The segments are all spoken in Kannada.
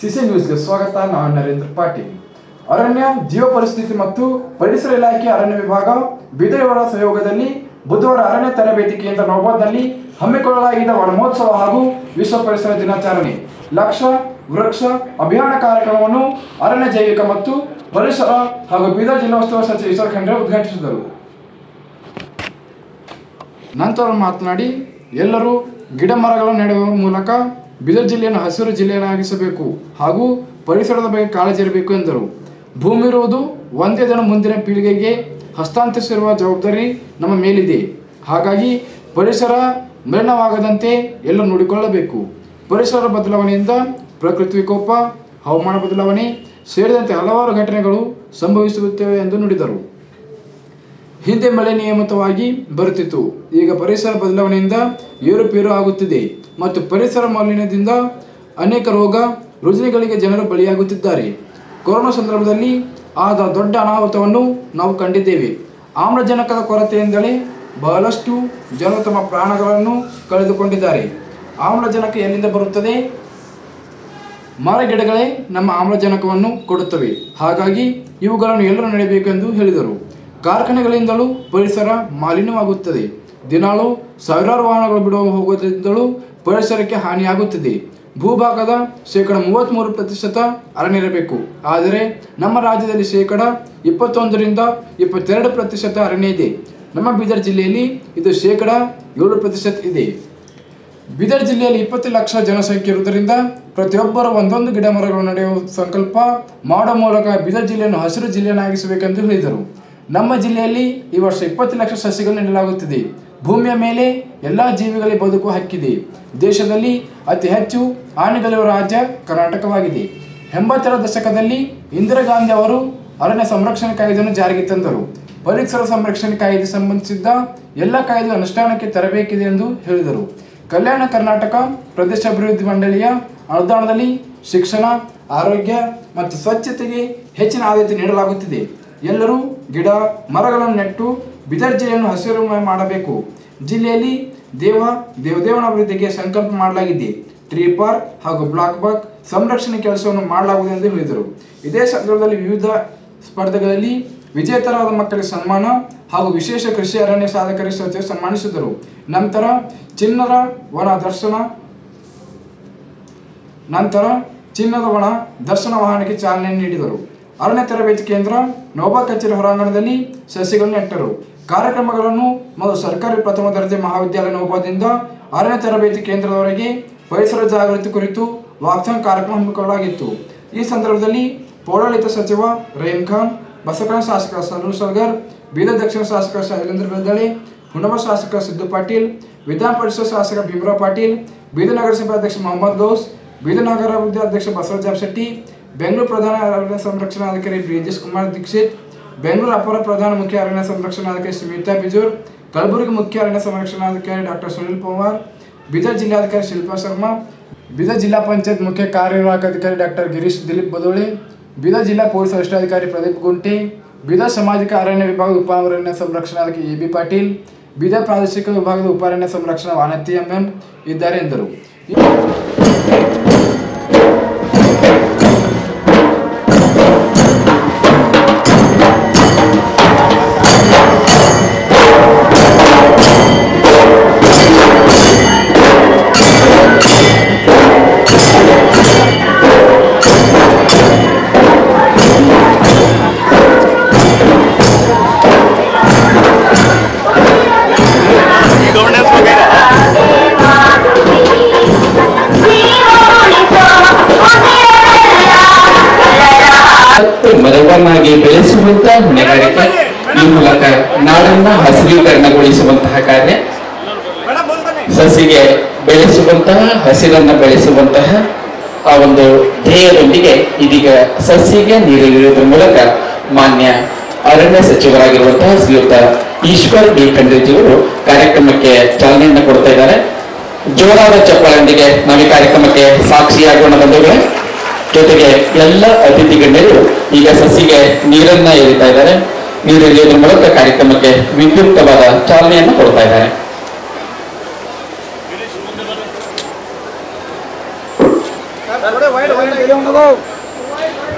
ಸಿಸಿ ನ್ಯೂಸ್ಗೆ ಸ್ವಾಗತ, ನಾನು ನರೇಂದ್ರ ಪಾಟೀಲ್. ಅರಣ್ಯ ಜೀವ ಪರಿಸ್ಥಿತಿ ಮತ್ತು ಪರಿಸರ ಇಲಾಖೆ ಅರಣ್ಯ ವಿಭಾಗ ಬೀದರವರ ಸಹಯೋಗದಲ್ಲಿ ಬುಧವಾರ ಅರಣ್ಯ ತರಬೇತಿ ಕೇಂದ್ರ ನವಬಾದ್ನಲ್ಲಿ ಹಮ್ಮಿಕೊಳ್ಳಲಾಗಿದ್ದ ವನಮಹೋತ್ಸವ ಹಾಗೂ ವಿಶ್ವ ಪರಿಸರ ದಿನಾಚರಣೆ. ಲಕ್ಷ, ವೃಕ್ಷ ಅಭಿಯಾನ ಕಾರ್ಯಕ್ರಮವನ್ನು ಅರಣ್ಯ ಜೈವಿಕ ಮತ್ತು ಪರಿಸರ ಹಾಗೂ ಬೀದರ್ ಜಿಲ್ಲೋತ್ಸವ ಸಚಿವ ಈಶ್ವರ ಖಂಡ್ರೆ ಉದ್ಘಾಟಿಸಿದರು. ನಂತರ ಮಾತನಾಡಿ, ಎಲ್ಲರೂ ಗಿಡ ಮರಗಳನ್ನು ನೆಡುವ ಮೂಲಕ ಬೀದರ್ ಜಿಲ್ಲೆಯನ್ನು ಹಸಿರು ಜಿಲ್ಲೆಯನ್ನಾಗಿಸಬೇಕು ಹಾಗೂ ಪರಿಸರದ ಬಗ್ಗೆ ಕಾಳಜಿ ಇರಬೇಕು ಎಂದರು. ಭೂಮಿ ಇರುವುದು ಒಂದೇ ದಿನ ಮುಂದಿನ ಪೀಳಿಗೆಗೆ ಹಸ್ತಾಂತರಿಸಿರುವ ಜವಾಬ್ದಾರಿ ನಮ್ಮ ಮೇಲಿದೆ. ಹಾಗಾಗಿ ಪರಿಸರ ಮಲಿನವಾಗದಂತೆ ಎಲ್ಲ ನೋಡಿಕೊಳ್ಳಬೇಕು. ಪರಿಸರ ಬದಲಾವಣೆಯಿಂದ ಪ್ರಕೃತಿ ವಿಕೋಪ, ಹವಾಮಾನ ಬದಲಾವಣೆ ಸೇರಿದಂತೆ ಹಲವಾರು ಘಟನೆಗಳು ಸಂಭವಿಸುತ್ತವೆ ಎಂದು ನುಡಿದರು. ಹಿಂದೆ ಮಳೆ ನಿಯಮಿತವಾಗಿ ಬರುತ್ತಿತ್ತು. ಈಗ ಪರಿಸರ ಬದಲಾವಣೆಯಿಂದ ಏರುಪೇರು ಆಗುತ್ತಿದೆ ಮತ್ತು ಪರಿಸರ ಮಾಲಿನ್ಯದಿಂದ ಅನೇಕ ರೋಗ ರುಜಿನಗಳಿಗೆ ಜನರು ಬಲಿಯಾಗುತ್ತಿದ್ದಾರೆ. ಕೊರೋನಾ ಸಂದರ್ಭದಲ್ಲಿ ಆದ ದೊಡ್ಡ ಅನಾಹುತವನ್ನು ನಾವು ಕಂಡಿದ್ದೇವೆ. ಆಮ್ಲಜನಕದ ಕೊರತೆಯಿಂದಲೇ ಬಹಳಷ್ಟು ಜನರು ತಮ್ಮ ಪ್ರಾಣಗಳನ್ನು ಕಳೆದುಕೊಂಡಿದ್ದಾರೆ. ಆಮ್ಲಜನಕ ಎಲ್ಲಿಂದ ಬರುತ್ತದೆ? ಮರಗಿಡಗಳೇ ನಮ್ಮ ಆಮ್ಲಜನಕವನ್ನು ಕೊಡುತ್ತವೆ. ಹಾಗಾಗಿ ಇವುಗಳನ್ನು ಎಲ್ಲರೂ ನಡೆಯಬೇಕೆಂದು ಹೇಳಿದರು. ಕಾರ್ಖಾನೆಗಳಿಂದಲೂ ಪರಿಸರ ಮಾಲಿನ್ಯವಾಗುತ್ತದೆ. ದಿನಾಲೂ ಸಾವಿರಾರು ವಾಹನಗಳು ಬಿಡುವ ಹೋಗುವುದರಿಂದಲೂ ಪರಿಸರಕ್ಕೆ ಹಾನಿಯಾಗುತ್ತಿದೆ. ಭೂಭಾಗದ ಶೇಕಡ ಮೂವತ್ತ್ಮೂರು ಪ್ರತಿಶತ ಅರಣ್ಯ ಇರಬೇಕು ಆದರೆ ನಮ್ಮ ರಾಜ್ಯದಲ್ಲಿ ಶೇಕಡ ಇಪ್ಪತ್ತೊಂದರಿಂದ ಇಪ್ಪತ್ತೆರಡು ಪ್ರತಿಶತ ಅರಣ್ಯ ಇದೆ. ನಮ್ಮ ಬೀದರ್ ಜಿಲ್ಲೆಯಲ್ಲಿ ಇದು ಶೇಕಡ ಏಳು ಪ್ರತಿಶತ ಇದೆ. ಬೀದರ್ ಜಿಲ್ಲೆಯಲ್ಲಿ ಇಪ್ಪತ್ತು ಲಕ್ಷ ಜನಸಂಖ್ಯೆ ಇರುವುದರಿಂದ ಪ್ರತಿಯೊಬ್ಬರು ಒಂದೊಂದು ಗಿಡ ಮರಗಳು ನಡೆಯುವ ಸಂಕಲ್ಪ ಮಾಡುವ ಮೂಲಕ ಬೀದರ್ ಜಿಲ್ಲೆಯನ್ನು ಹಸಿರು ಜಿಲ್ಲೆಯನ್ನಾಗಿಸಬೇಕೆಂದು ಹೇಳಿದರು. ನಮ್ಮ ಜಿಲ್ಲೆಯಲ್ಲಿ ಈ ವರ್ಷ ಇಪ್ಪತ್ತು ಲಕ್ಷ ಸಸಿಗಳು ನೀಡಲಾಗುತ್ತಿದೆ. ಭೂಮಿಯ ಮೇಲೆ ಎಲ್ಲ ಜೀವಿಗಳಿಗೆ ಬದುಕು ಹಕ್ಕಿದೆ. ದೇಶದಲ್ಲಿ ಅತಿ ಹೆಚ್ಚು ಆನೆಗಳಿರುವ ರಾಜ್ಯ ಕರ್ನಾಟಕವಾಗಿದೆ. ಎಂಬತ್ತರ ದಶಕದಲ್ಲಿ ಇಂದಿರಾ ಗಾಂಧಿ ಅವರು ಅರಣ್ಯ ಸಂರಕ್ಷಣೆ ಕಾಯ್ದೆಯನ್ನು ಜಾರಿಗೆ ತಂದರು. ಪರಿಸರ ಸಂರಕ್ಷಣೆ ಕಾಯ್ದೆ ಸಂಬಂಧಿಸಿದ್ದ ಎಲ್ಲ ಕಾಯ್ದೆ ಅನುಷ್ಠಾನಕ್ಕೆ ತರಬೇಕಿದೆ ಎಂದು ಹೇಳಿದರು. ಕಲ್ಯಾಣ ಕರ್ನಾಟಕ ಪ್ರದೇಶ ಅಭಿವೃದ್ಧಿ ಮಂಡಳಿಯ ಅನುದಾನದಲ್ಲಿ ಶಿಕ್ಷಣ, ಆರೋಗ್ಯ ಮತ್ತು ಸ್ವಚ್ಛತೆಗೆ ಹೆಚ್ಚಿನ ಆದ್ಯತೆ ನೀಡಲಾಗುತ್ತಿದೆ. ಎಲ್ಲರೂ ಗಿಡ, ಮರಗಳನ್ನು ನೆಟ್ಟು ಬಿದರ್ಜೆಯನ್ನು ಹಸಿರುಮಯ ಮಾಡಬೇಕು. ಜಿಲ್ಲೆಯಲ್ಲಿ ದೇವ, ದೇವದೇವನ ಅಭಿವೃದ್ಧಿಗೆ ಸಂಕಲ್ಪ ಮಾಡಲಾಗಿದೆ. ಟ್ರೀ ಪಾರ್ಕ್ ಹಾಗೂ ಬ್ಲಾಕ್ ಬಾಕ್ ಸಂರಕ್ಷಣೆ ಕೆಲಸವನ್ನು ಮಾಡಲಾಗುವುದು ಎಂದು ಹೇಳಿದರು. ಇದೇ ಸಂದರ್ಭದಲ್ಲಿ ವಿವಿಧ ಸ್ಪರ್ಧೆಗಳಲ್ಲಿ ವಿಜೇತರಾದ ಮಕ್ಕಳಿಗೆ ಸನ್ಮಾನ ಹಾಗೂ ವಿಶೇಷ ಕೃಷಿ ಅರಣ್ಯ ಸಾಧಕರಿಗೆ ಸಚಿವರು ಸನ್ಮಾನಿಸಿದರು. ನಂತರ ಚಿನ್ನರ ವನ ದರ್ಶನ, ನಂತರ ಚಿನ್ನದ ವನ ದರ್ಶನ ವಾಹನಕ್ಕೆ ಚಾಲನೆ ನೀಡಿದರು. ಅರಣ್ಯ ತರಬೇತಿ ಕೇಂದ್ರ ನೋಬಾ ಕಚೇರಿ ಹೊರಾಂಗಣದಲ್ಲಿ ಸಸಿಗಳನ್ನು ನೆಟ್ಟರು. ಕಾರ್ಯಕ್ರಮಗಳನ್ನು ಮತ್ತು ಸರ್ಕಾರಿ ಪ್ರಥಮ ದರ್ಜೆ ಮಹಾವಿದ್ಯಾಲಯ ನೋಬಾದಿಂದ ಅರಣ್ಯ ತರಬೇತಿ ಕೇಂದ್ರದವರೆಗೆ ಪರಿಸರ ಜಾಗೃತಿ ಕುರಿತು ವಾಕ್ಥಾನ್ ಕಾರ್ಯಕ್ರಮ ಹಮ್ಮಿಕೊಳ್ಳಲಾಗಿತ್ತು. ಈ ಸಂದರ್ಭದಲ್ಲಿ ಪೌರಾಡಳಿತ ಸಚಿವ ರಹೀಂ ಖಾನ್ ಬಸವಕರಣ ಶಾಸಕ ಸನು ಸರ್ಗರ್ ಬೀದರ್ ದಕ್ಷಿಣ ಶಾಸಕ ಶೈಲೇಂದ್ರ ಬೆಳದಳೆ ಹುಣಬ ಶಾಸಕ ಸಿದ್ದು ಪಾಟೀಲ್, ವಿಧಾನ ಪರಿಷತ್ ಶಾಸಕ ಭೀಮರಾವ್ ಪಾಟೀಲ್, ಬೀದರ್ ನಗರಸಭೆ ಅಧ್ಯಕ್ಷ ಮೊಹಮ್ಮದ್ ಗೌಸ್, ಬೀದರ್ ನಗರಾಭಿವೃದ್ಧಿ ಅಧ್ಯಕ್ಷ ಬಸವರಾಜ ಶೆಟ್ಟಿ ಬೆಂಗಳೂರು ಪ್ರಧಾನ ಅರಣ್ಯ ಸಂರಕ್ಷಣಾಧಿಕಾರಿ ಬ್ರಿಜೇಶ್ ಕುಮಾರ್ ದೀಕ್ಷಿತ್ ಬೆಂಗಳೂರು ಅಪರ ಪ್ರಧಾನ ಮುಖ್ಯ ಅರಣ್ಯ ಸಂರಕ್ಷಣಾಧಿಕಾರಿ ಸ್ಮಿತಾ ಬಿಜೂರ್ ಕಲಬುರಗಿ ಮುಖ್ಯ ಅರಣ್ಯ ಸಂರಕ್ಷಣಾಧಿಕಾರಿ ಡಾಕ್ಟರ್ ಸುನಿಲ್ ಪವಾರ್ ಬೀದರ್ ಜಿಲ್ಲಾಧಿಕಾರಿ ಶಿಲ್ಪಾ ಶರ್ಮಾ ಬೀದರ್ ಜಿಲ್ಲಾ ಪಂಚಾಯತ್ ಮುಖ್ಯ ಕಾರ್ಯನಿರ್ವಾಹಕ ಅಧಿಕಾರಿ ಡಾಕ್ಟರ್ ಗಿರೀಶ್ ದಿಲೀಪ್ ಬದೋಳೆ ಬೀದರ್ ಜಿಲ್ಲಾ ಪೊಲೀಸ್ ವರಿಷ್ಠಾಧಿಕಾರಿ ಪ್ರದೀಪ್ ಗುಂಟೆ ಬೀದರ್ ಸಾಮಾಜಿಕ ಅರಣ್ಯ ವಿಭಾಗದ ಉಪ ಅರಣ್ಯ ಸಂರಕ್ಷಣಾಧಿಕಾರಿ ಎ ಬಿ ಪಾಟೀಲ್ ಬೀದರ್ ಪ್ರಾದೇಶಿಕ ವಿಭಾಗದ ಉಪ ಅರಣ್ಯ ಸಂರಕ್ಷಣಾ ವಾನತಿ ಎಂಎಂ ಇದ್ದಾರೆ ಎಂದರು ಮತ್ತು ಮರವನ್ನಾಗಿ ಬೆಳೆಸುವಂತಹ ಹೊಣೆಗಾರಿಕೆ ಈ ಮೂಲಕ ನಾಡನ್ನ ಹಸಿರೀಕರಣಗೊಳಿಸುವಂತಹ ಕಾರ್ಯ ಸಸಿಗೆ ಬೆಳೆಸುವಂತಹ ಹಸಿರನ್ನ ಬೆಳೆಸುವಂತಹ ಆ ಒಂದು ಧ್ಯೇಯದೊಂದಿಗೆ ಇದೀಗ ಸಸಿಗೆ ನೀರಿಡುವುದರ ಮೂಲಕ ಮಾನ್ಯ ಅರಣ್ಯ ಸಚಿವರಾಗಿರುವಂತಹ ಶ್ರೀಯುತ ಈಶ್ವರ್ ಬಿ ಖಂಡ್ರಿಜಿಯವರು ಕಾರ್ಯಕ್ರಮಕ್ಕೆ ಚಾಲನೆಯನ್ನು ಕೊಡ್ತಾ ಇದ್ದಾರೆ. ಜೋರಾದ ಚಪ್ಪಾಳೊಂದಿಗೆ ನಾವು ಈ ಕಾರ್ಯಕ್ರಮಕ್ಕೆ ಸಾಕ್ಷಿಯಾಗೋಣ ಬಂಧುಗಳೇ. ಜೊತೆಗೆ ಎಲ್ಲ ಅತಿಥಿ ಗಣ್ಯರು ಈಗ ಸಸಿಗೆ ನೀರನ್ನ ಎರಿತಾ ಇದ್ದಾರೆ. ನೀರು ಎರೆಯುವುದರ ಮೂಲಕ ಕಾರ್ಯಕ್ರಮಕ್ಕೆ ವಿದ್ಯುಕ್ತವಾದ ಚಾಲನೆಯನ್ನು ಕೊಡ್ತಾ ಇದ್ದಾರೆ.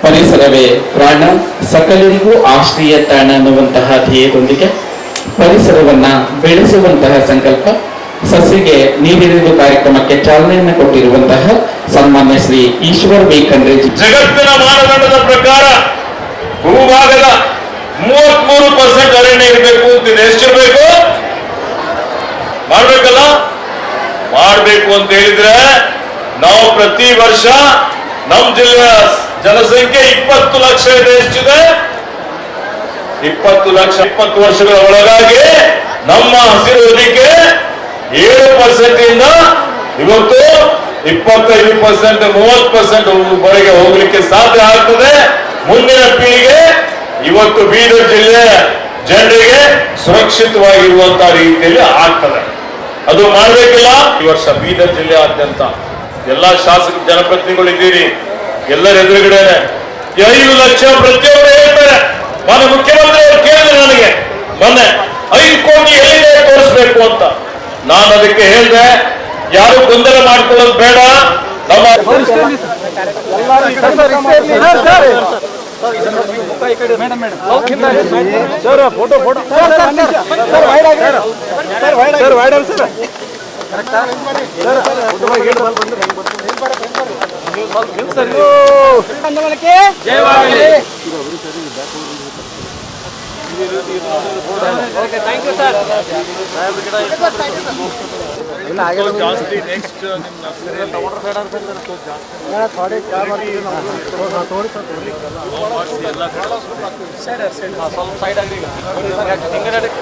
ಪರಿಸರವೇ ಪ್ರಾಣ ಸಕಲರಿಗೂ ಆಶ್ರಯ ತಾಣ ಅನ್ನುವಂತಹ ಧ್ಯೇಯದೊಂದಿಗೆ ಪರಿಸರವನ್ನ ಬೆಳೆಸುವಂತಹ ಸಂಕಲ್ಪ ಸಸಿಗೆ ನೀರಿರುವುದು ಕಾರ್ಯಕ್ರಮಕ್ಕೆ ಚಾಲನೆಯನ್ನು ಕೊಟ್ಟಿರುವಂತಹ ಸನ್ಮಾನ್ಯ ಶ್ರೀ ಈಶ್ವರ್ ಬಿ ಜಗತ್ತಿನ ಮಾನದಂಡದ ಪ್ರಕಾರ ಭೂಭಾಗದ ಮೂವತ್ಮೂರು ಪರ್ಸೆಂಟ್ ಅರಣ್ಯ ಇರಬೇಕು ಅಂತ ಎಷ್ಟಿರ್ಬೇಕು? ಮಾಡ್ಬೇಕಲ್ಲ? ಮಾಡ್ಬೇಕು ಅಂತ ಹೇಳಿದ್ರೆ ನಾವು ಪ್ರತಿ ವರ್ಷ ನಮ್ಮ ಜಿಲ್ಲೆಯ ಜನಸಂಖ್ಯೆ ಇಪ್ಪತ್ತು ಲಕ್ಷ ಇದೆ, ಎಷ್ಟಿದೆ? ಇಪ್ಪತ್ತು ಲಕ್ಷ, ಇಪ್ಪತ್ತು ವರ್ಷಗಳ ಒಳಗಾಗಿ ನಮ್ಮ ಹಸಿರು ಏಳು ಪರ್ಸೆಂಟ್ ಇಂದ ಇವತ್ತು ಇಪ್ಪತ್ತೈದು ಪರ್ಸೆಂಟ್ ಮೂವತ್ತು ಪರ್ಸೆಂಟ್ ವರೆಗೆ ಹೋಗ್ಲಿಕ್ಕೆ ಸಾಧ್ಯ ಆಗ್ತದೆ. ಮುಂದಿನ ಪೀಳಿಗೆ ಇವತ್ತು ಬೀದರ್ ಜಿಲ್ಲೆ ಜನರಿಗೆ ಸುರಕ್ಷಿತವಾಗಿರುವಂತ ರೀತಿಯಲ್ಲಿ ಆಗ್ತದೆ. ಅದು ಮಾಡಬೇಕಿಲ್ಲ. ಈ ವರ್ಷ ಬೀದರ್ ಜಿಲ್ಲೆಯಾದ್ಯಂತ ಎಲ್ಲಾ ಶಾಸಕ ಜನಪ್ರತಿನಿಧಿಗಳಿದ್ದೀರಿ ಎಲ್ಲರ ಎದುರುಗಡೆ ಐದು ಲಕ್ಷ ಪ್ರತಿಯೊಬ್ಬರು ಹೇಳ್ತಾರೆ. ಮಾನ್ಯ ಮುಖ್ಯಮಂತ್ರಿ ಅವರು ಕೇಳಿದ್ರು ನನಗೆ, ಮೊನ್ನೆ ಐದು ಕೋಟಿ ಎಲ್ಲಿದೆ ತೋರಿಸ್ಬೇಕು ಅಂತ. ನಾನು ಅದಕ್ಕೆ ಹೇಳಿದೆ ಯಾರು ಗೊಂದಲ ಮಾಡ್ಕೊಳ್ಳೋದು ಬೇಡ. ನಮ್ಮ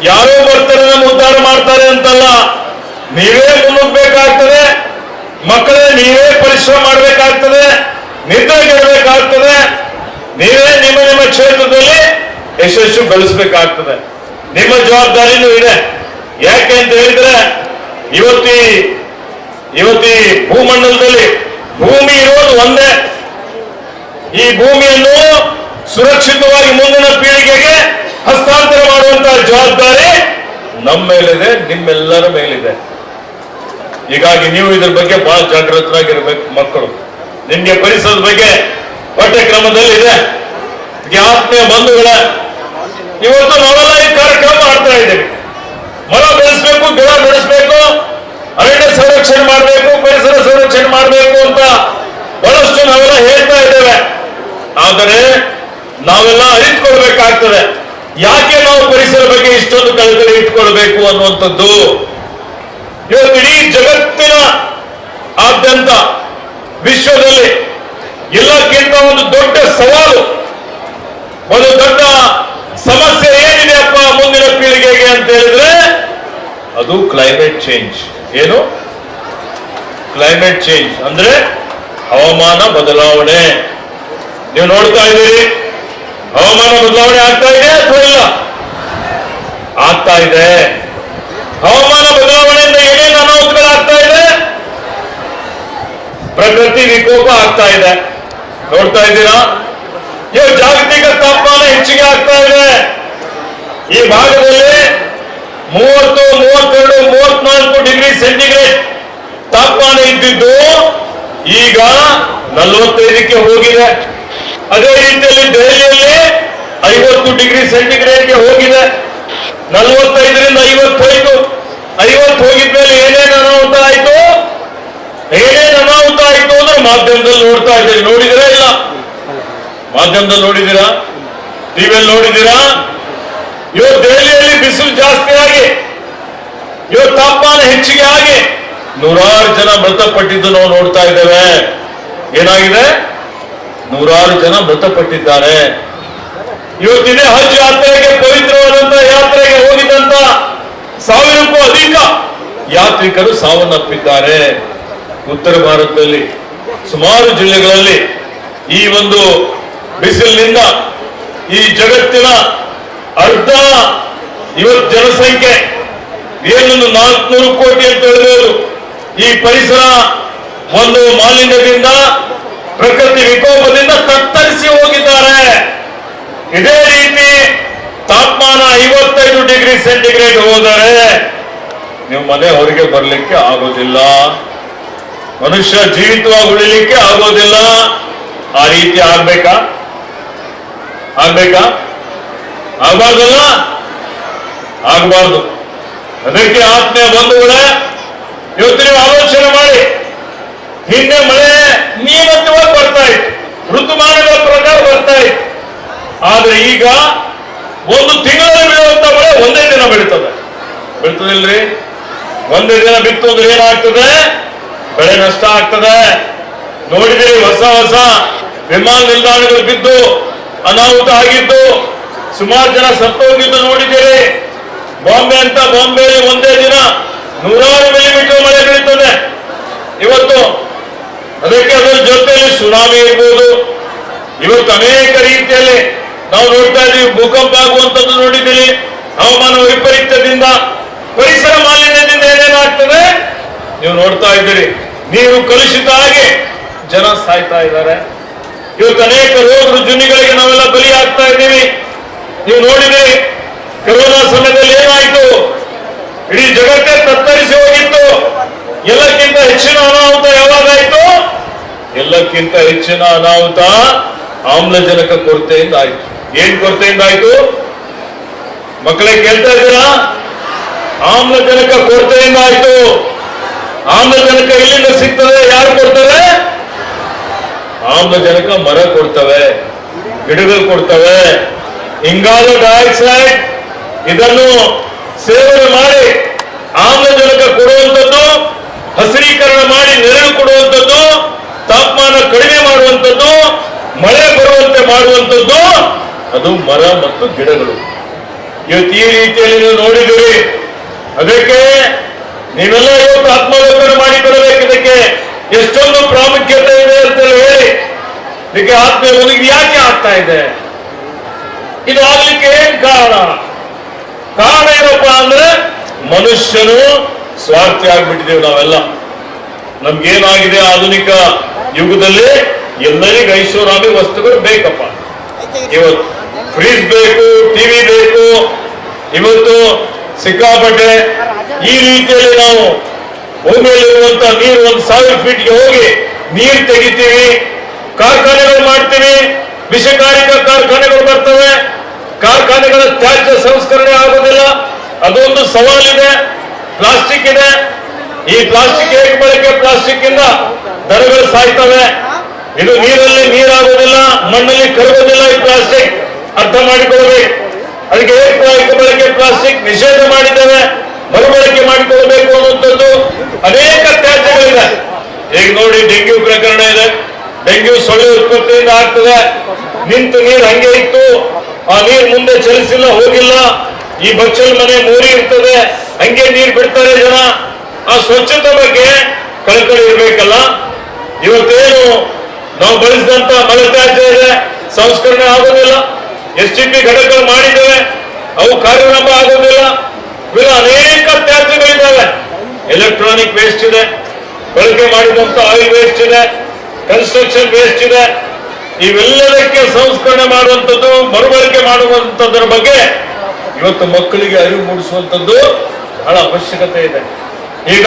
ಯಾರೋ ಬರ್ತಾರೆ ನಮ್ಮ ಉದ್ಧಾರ ಮಾಡ್ತಾರೆ ಅಂತಲ್ಲ, ನೀವೇ ಮುನ್ನುಗ್ಬೇಕಾಗ್ತದೆ ಮಕ್ಕಳೇ ನೀವೇ ಪರಿಶ್ರಮ ಮಾಡ್ಬೇಕಾಗ್ತದೆ ನಿದ್ರೆಗೆಡಬೇಕಾಗ್ತದೆ ನೀವೇ ನಿಮ್ಮ ನಿಮ್ಮ ಕ್ಷೇತ್ರದಲ್ಲಿ ಯಶಸ್ಸು ಗಳಿಸ್ಬೇಕಾಗ್ತದೆ. ನಿಮ್ಮ ಜವಾಬ್ದಾರಿನೂ ಇದೆ. ಯಾಕೆ ಅಂತ ಹೇಳಿದ್ರೆ, ಇವತ್ತಿ ಇವತ್ತಿ ಭೂಮಂಡಲದಲ್ಲಿ ಭೂಮಿ ಇರೋದು ಒಂದೇ. ಈ ಭೂಮಿಯನ್ನು ಸುರಕ್ಷಿತವಾಗಿ ಮುಂದಿನ ಪೀಳಿಗೆಗೆ ಹಸ್ತಾಂತರ ಮಾಡುವಂತಹ ಜವಾಬ್ದಾರಿ ನಮ್ಮ ಮೇಲಿದೆ, ನಿಮ್ಮೆಲ್ಲರ ಮೇಲಿದೆ. ಹೀಗಾಗಿ ನೀವು ಇದ್ರ ಬಗ್ಗೆ ಬಹಳ ಜಾಗೃತರಾಗಿರ್ಬೇಕು ಮಕ್ಕಳು. ನಿಮ್ಗೆ ಪರಿಸರದ ಬಗ್ಗೆ ಪಠ್ಯಕ್ರಮದಲ್ಲಿ ಇದೆ ಆತ್ಮೀಯ ಬಂಧುಗಳ ಇವತ್ತು ಈ ಕಾರ್ಯಕ್ರಮ ಮಾಡ್ತಾ ಇದ್ದೇವೆ. ಮರ ಬೆಳೆಸಬೇಕು, ಗಿಡ ಬೆಳೆಸಬೇಕು, ಅರಣ್ಯ ಸಂರಕ್ಷಣೆ ಮಾಡಬೇಕು, ಪರಿಸರ ಸಂರಕ್ಷಣೆ ಮಾಡಬೇಕು ಅಂತ ಬಹಳಷ್ಟು ನಾವೆಲ್ಲ ಹೇಳ್ತಾ ಇದ್ದೇವೆ. ಆದರೆ ನಾವೆಲ್ಲ ಅರಿತುಕೊಳ್ಬೇಕಾಗ್ತದೆ. ಯಾಕೆ ನಾವು ಪರಿಸರ ಬಗ್ಗೆ ಇಷ್ಟೊಂದು ಕಳಕಳಿ ಇಟ್ಕೊಳ್ಬೇಕು ಅನ್ನುವಂಥದ್ದು? ಇವತ್ತು ಇಡೀ ಜಗತ್ತಿನ ಆದ್ಯಂತ ವಿಶ್ವದಲ್ಲಿ ಎಲ್ಲಕ್ಕಿಂತ ಒಂದು ದೊಡ್ಡ ಸವಾಲು, ಒಂದು ದೊಡ್ಡ ಸಮಸ್ಯೆ ಏನಿದೆಯಪ್ಪ ಮುಂದಿನ ಪೀಳಿಗೆಗೆ ಅಂತ ಹೇಳಿದ್ರೆ ಅದು ಕ್ಲೈಮೇಟ್ ಚೇಂಜ್ ಏನು? ಕ್ಲೈಮೇಟ್ ಚೇಂಜ್ ಅಂದ್ರೆ ಹವಾಮಾನ ಬದಲಾವಣೆ. ನೀವು ನೋಡ್ತಾ ಇದ್ದೀರಿ, ಹವಾಮಾನ ಬದಲಾವಣೆ ಆಗ್ತಾ ಇದೆ ಅಥವಾ ಇಲ್ಲ? ಆಗ್ತಾ ಇದೆ. ಹವಾಮಾನ ಬದಲಾವಣೆಯಿಂದ ಏನೇನು ಅನಾಹುತಗಳಾಗ್ತಾ ಇದೆ? ಪ್ರಕೃತಿ ವಿಕೋಪ ಆಗ್ತಾ ಇದೆ. ನೋಡ್ತಾ ಇದ್ದೀರಾ? ಇವು ಜಾಗತಿಕ ತಾಪಮಾನ ಹೆಚ್ಚಿಗೆ ಆಗ್ತಾ ಇದೆ. ಈ ಭಾಗದಲ್ಲಿ ಮೂವತ್ತು, ಮೂವತ್ತೆರಡು, ಮೂವತ್ನಾಲ್ಕು ಡಿಗ್ರಿ ಸೆಂಟಿಗ್ರೇಡ್ ತಾಪಮಾನ ಇದ್ದಿದ್ದು ಈಗ ನಲವತ್ತೈದಕ್ಕೆ ಹೋಗಿದೆ. ಅದೇ ರೀತಿಯಲ್ಲಿ ದೆಹಲಿಯಲ್ಲಿ ಐವತ್ತು ಡಿಗ್ರಿ ಸೆಂಟಿಗ್ರೇಡ್ಗೆ ಹೋಗಿದೆ. ನಲವತ್ತೈದರಿಂದ ಐವತ್ತು ಹೋಯ್ತು ಐವತ್ತು ಹೋಗಿದ್ಮೇಲೆ ಏನೇನು ಅನಾಹುತ ಆಯ್ತು? ಏನೇನು ಅನಾಹುತ ಆಯ್ತು ಅಂದ್ರೆ ಮಾಧ್ಯಮದಲ್ಲಿ ನೋಡ್ತಾ ಇದ್ದೀರಿ. ನೋಡಿದಿರಾ ಇಲ್ಲ? ಮಾಧ್ಯಮದಲ್ಲಿ ನೋಡಿದ್ದೀರಾ ಟಿವಿಯಲ್ಲಿ ನೋಡಿದ್ದೀರಾ ಇವತ್ತು ದೆಹಲಿಯಲ್ಲಿ ಬಿಸಿಲು ಜಾಸ್ತಿ ಆಗಿ ಇವತ್ತು ತಾಪಮಾನ ಹೆಚ್ಚಿಗೆ ಆಗಿ, ನೂರಾರು ಜನ ಮೃತಪಟ್ಟಿದ್ದು ನಾವು ನೋಡ್ತಾ ಇದ್ದೇವೆ. ಏನಾಗಿದೆ? ನೂರಾರು ಜನ ಮೃತಪಟ್ಟಿದ್ದಾರೆ. ಇವತ್ತಿನ ಹಜ್ ಯಾತ್ರೆಗೆ ಪವಿತ್ರವಾದಂತ ಯಾತ್ರೆಗೆ ಹೋಗಿದ್ದಂತ ಸಾವಿರಕ್ಕೂ ಅಧಿಕ ಯಾತ್ರಿಕರು ಸಾವನ್ನಪ್ಪಿದ್ದಾರೆ. ಉತ್ತರ ಭಾರತದಲ್ಲಿ, ಸುಮಾರು ಜಿಲ್ಲೆಗಳಲ್ಲಿ ಈ ಒಂದು ಬಿಸಿಲಿನಿಂದ ಈ ಜಗತ್ತಿನ ಅರ್ಧ ಇವತ್ತು ಜನಸಂಖ್ಯೆ. ಏನೊಂದು ನಾಲ್ಕುನೂರು ಕೋಟಿ ಅಂತ ಹೇಳ್ಬೋದು ಈ ಪರಿಸರ ಒಂದು ಮಾಲಿನ್ಯದಿಂದ, ಪ್ರಕೃತಿ ವಿಕೋಪದಿಂದ ತತ್ತರಿಸಿ ಹೋಗಿದ್ದಾರೆ. ಇದೇ ರೀತಿ ತಾಪಮಾನ ಐವತ್ತೈದು ಡಿಗ್ರಿ ಸೆಂಟಿಗ್ರೇಡ್ ಹೋದರೆ ನೀವು ಮನೆ ಹೊರಗೆ ಬರಲಿಕ್ಕೆ ಆಗೋದಿಲ್ಲ. ಮನುಷ್ಯ ಜೀವಿತವಾಗಿ ಉಳಿಲಿಕ್ಕೆ ಆಗೋದಿಲ್ಲ. ಆ ರೀತಿ ಆಗ್ಬೇಕಾ? ಆಗ್ಬೇಕಾ? ಆಗ್ಬಾರ್ದಲ್ಲ? ಆಗಬಾರ್ದು. ಅದಕ್ಕೆ ಆತ್ಮೀಯ ಬಂಧುಗಳೇ ಇವತ್ತು ನೀವು ಆಲೋಚನೆ ಮಾಡಿ. ಹಿಂದೆ ಮಳೆ ನಿಯಮಿತವಾಗಿ ಬರ್ತಾ ಇತ್ತು. ಋತುಮಾನಗಳ ಪ್ರಕಾರ ಬರ್ತಾ ಇತ್ತು. ಆದ್ರೆ ಈಗ ಒಂದು ತಿಂಗಳಲ್ಲಿ ಬೀಳುವಂತ ಮಳೆ ಒಂದೇ ದಿನ ಬೀಳ್ತದೆ. ಬೀಳ್ತದಿಲ್ರಿ? ಒಂದೇ ದಿನ ಬಿತ್ತು ಅಂದ್ರೆ ಏನಾಗ್ತದೆ? ಬೆಳೆ ನಷ್ಟ ಆಗ್ತದೆ. ನೋಡಿದಿರಿ, ಹೊಸ ಹೊಸ ವಿಮಾನ ನಿಲ್ದಾಣಗಳು ಬಿದ್ದು ಅನಾಹುತ ಆಗಿದ್ದು. ಸುಮಾರು ಜನ ಸತ್ತೋಗಿದ್ದು ನೋಡಿದ್ದೀರಿ. ಬಾಂಬೆ ಅಂತ ಬಾಂಬೆ ಒಂದೇ ದಿನ ನೂರಾರು ಮಿಲಿಮೀಟರ್ ಮಳೆ ಬೀಳ್ತದೆ. ಇವತ್ತು ಅದಕ್ಕೆ ಅದರ ಜೊತೆಯಲ್ಲಿ ಸುನಾಮಿ ಇರ್ಬೋದು. ಇವತ್ತು ಅನೇಕ ರೀತಿಯಲ್ಲಿ ನಾವು ನೋಡ್ತಾ ಇದ್ದೀವಿ, ಭೂಕಂಪ ಆಗುವಂತದ್ದು ನೋಡಿದ್ದೀರಿ. ಹವಾಮಾನ ವೈಪರೀತ್ಯದಿಂದ, ಪರಿಸರ ಮಾಲಿನ್ಯದಿಂದ ಏನೇನಾಗ್ತದೆ ನೀವು ನೋಡ್ತಾ ಇದ್ದೀರಿ. ನೀರು ಕಲುಷಿತ ಆಗಿ ಜನ ಸಾಯ್ತಾ ಇದ್ದಾರೆ. ಇವತ್ತು ಅನೇಕ ರೋಗ ರುಜುನಿಗಳಿಗೆ ನಾವೆಲ್ಲ ಬಲಿ ಆಗ್ತಾ ಇದ್ದೀವಿ. ನೀವು ನೋಡಿದ್ರೆ ಕೊರೋನಾ ಸಮಯದಲ್ಲಿ ಏನಾಯ್ತು? ಇಡೀ ಜಗತ್ತೇ ತತ್ತರಿಸಿ ಹೋಗಿತ್ತು. ಎಲ್ಲಕ್ಕಿಂತ ಹೆಚ್ಚಿನ ಅನಾಹುತ ಯಾವಾಗಾಯ್ತು? ಎಲ್ಲಕ್ಕಿಂತ ಹೆಚ್ಚಿನ ಅನಾಹುತ ಆಮ್ಲಜನಕ ಕೊರತೆಯಿಂದ ಆಯ್ತು. ಏನ್ ಕೊರತೆಯಿಂದ ಆಯ್ತು? ಮಕ್ಕಳೇ ಕೇಳ್ತಾ ಇದ್ದೀರಾ? ಆಮ್ಲಜನಕ ಕೊರತೆಯಿಂದ ಆಯ್ತು. ಆಮ್ಲಜನಕ ಎಲ್ಲಿಂದ ಸಿಗ್ತದೆ? ಯಾರು ಕೊಡ್ತವೆ? ಆಮ್ಲಜನಕ ಮರ ಕೊಡ್ತವೆ. ಗಿಡಗಳು ಕೊಡ್ತವೆ. ಇಂಗಾಲ ಡೈಆಕ್ಸೈಡ್ ಇದನ್ನು ಸೇವನೆ ಮಾಡಿ ಆಮ್ಲಜನಕ ಕೊಡುವಂಥದ್ದು, ಹಸಿರೀಕರಣ ಮಾಡಿ ನೆರಳು ಕೊಡುವಂಥದ್ದು, ತಾಪಮಾನ ಕಡಿಮೆ ಮಾಡುವಂಥದ್ದು, ಮಳೆ ಬರುವಂತೆ ಮಾಡುವಂಥದ್ದು, ಅದು ಮರ ಮತ್ತು ಗಿಡಗಳು. ಇವತ್ತು ಈ ರೀತಿಯಲ್ಲಿ ನೀವು ನೋಡಿದಿರಿ ಅದಕ್ಕೆ ನೀವೆಲ್ಲ ಇವತ್ತು ಆತ್ಮಾವಲೋಕನ ಮಾಡಿಕೊಡಬೇಕು ಇದಕ್ಕೆ ಎಷ್ಟೊಂದು ಪ್ರಾಮುಖ್ಯತೆ ಇದೆ ಅಂತ ಹೇಳಿ. ಇದಕ್ಕೆ ಆತ್ಮ ಯಾಕೆ ಆಗ್ತಾ ಇದೆ? ಇದು ಆಗ್ಲಿಕ್ಕೆ ಏನ್ ಕಾರಣ? ಕಾರಣ ಏನಪ್ಪ ಅಂದ್ರೆ ಮನುಷ್ಯನು ಸ್ವಾರ್ಥಿ ಆಗ್ಬಿಟ್ಟಿದ್ದೇವೆ ನಾವೆಲ್ಲ. ನಮ್ಗೇನಾಗಿದೆ ಆಧುನಿಕ ಯುಗದಲ್ಲಿ? ಎಲ್ಲರಿಗೂ ಐಷಾರಾಮಿ ವಸ್ತುಗಳು ಬೇಕಪ್ಪ. ಇವತ್ತು ಫ್ರಿಜ್ ಬೇಕು, ಟಿವಿ ಬೇಕು, ಇವತ್ತು ಸಿಕ್ಕಾಪಟ್ಟೆ ಈ ರೀತಿಯಲ್ಲಿ ನಾವು ಭೂಮಿಯಲ್ಲಿರುವಂತ ನೀರು ಒಂದು ಸಾವಿರ ಫೀಟ್ಗೆ ಹೋಗಿ ನೀರು ತೆಗಿತೀವಿ, ಕಾರ್ಖಾನೆಗಳು ಮಾಡ್ತೀವಿ ವಿಷಕಾರಿಕ ಕಾರ್ಖಾನೆಗಳು ಬರ್ತವೆ. ಕಾರ್ಖಾನೆಗಳ ತ್ಯಾಜ್ಯ ಸಂಸ್ಕರಣೆ ಆಗೋದಿಲ್ಲ ಅದೊಂದು ಸವಾಲಿದೆ ಪ್ಲಾಸ್ಟಿಕ್ ಇದೆ ಈ ಪ್ಲಾಸ್ಟಿಕ್ ಹೇಗೆ ಬಳಕೆ? ಪ್ಲಾಸ್ಟಿಕ್ ಇಂದ ದರಗಳು ಸಾಯ್ತವೆ. ಇದು ನೀರಲ್ಲಿ ನೀರಾಗೋದಿಲ್ಲ ಮಣ್ಣಲ್ಲಿ ಕರಗೋದಿಲ್ಲ ಈ ಪ್ಲಾಸ್ಟಿಕ್. ಅರ್ಥ ಮಾಡಿಕೊಳ್ಳಬೇಕು. ಅದಕ್ಕೆ ಏಕ ಬಳಕೆ? ಪ್ಲಾಸ್ಟಿಕ್ ನಿಷೇಧ ಮಾಡಿದ್ದೇವೆ. ಮರುಬಳಕೆ ಮಾಡಿಕೊಳ್ಳಬೇಕು ಅನ್ನುವಂಥದ್ದು ಅನೇಕ ತ್ಯಾಜ್ಯಗಳಿದೆ ಈಗ ನೋಡಿ, ಡೆಂಗ್ಯೂ ಪ್ರಕರಣ ಇದೆ. ಡೆಂಗ್ಯೂ ಸೊಳ್ಳೆ ಉತ್ಪತ್ತಿಯಿಂದ ಆಗ್ತದೆ. ನಿಂತು ನೀರು ಹಂಗೆ ಇತ್ತು. ಆ ನೀರು ಮುಂದೆ ಚಲಿಸಿಲ್ಲ, ಹೋಗಿಲ್ಲ. ಈ ಬಚ್ಚಲ್ ಮನೆ ಮೂರಿ ಇರ್ತದೆ. ಹಂಗೆ ನೀರು ಬಿಡ್ತಾರೆ ಜನ. ಆ ಸ್ವಚ್ಛತೆ ಬಗ್ಗೆ ಕಳಕಳಿ ಇರ್ಬೇಕಲ್ಲ. ಇವತ್ತೇನು ನಾವು ಬಳಸಿದಂತ ಮಲತ್ಯಾಜ್ಯ ಇದೆ. ಸಂಸ್ಕರಣೆ ಆಗೋದಿಲ್ಲ. ಎಸ್ ಟಿ ಪಿ ಘಟಕಗಳು ಮಾಡಿದ್ದೇವೆ. ಅವು ಕಾರ್ಯಾರಂಭ ಆಗೋದಿಲ್ಲ. ಇವೆಲ್ಲ ಅನೇಕ ತ್ಯಾಜ್ಯಗಳಿದ್ದಾವೆ. ಎಲೆಕ್ಟ್ರಾನಿಕ್ ವೇಸ್ಟ್ ಇದೆ. ಬಳಕೆ ಮಾಡಿದಂತ ಆಯಿಲ್ ವೇಸ್ಟ್ ಇದೆ. ಕನ್ಸ್ಟ್ರಕ್ಷನ್ ವೇಸ್ಟ್ ಇದೆ. ಇವೆಲ್ಲದಕ್ಕೆ ಸಂಸ್ಕರಣೆ ಮಾಡುವಂಥದ್ದು, ಮರುಬಳಕೆ ಮಾಡುವಂಥದ್ರ ಬಗ್ಗೆ ಇವತ್ತು ಮಕ್ಕಳಿಗೆ ಅರಿವು ಮೂಡಿಸುವಂಥದ್ದು ಬಹಳ ಅವಶ್ಯಕತೆ ಇದೆ.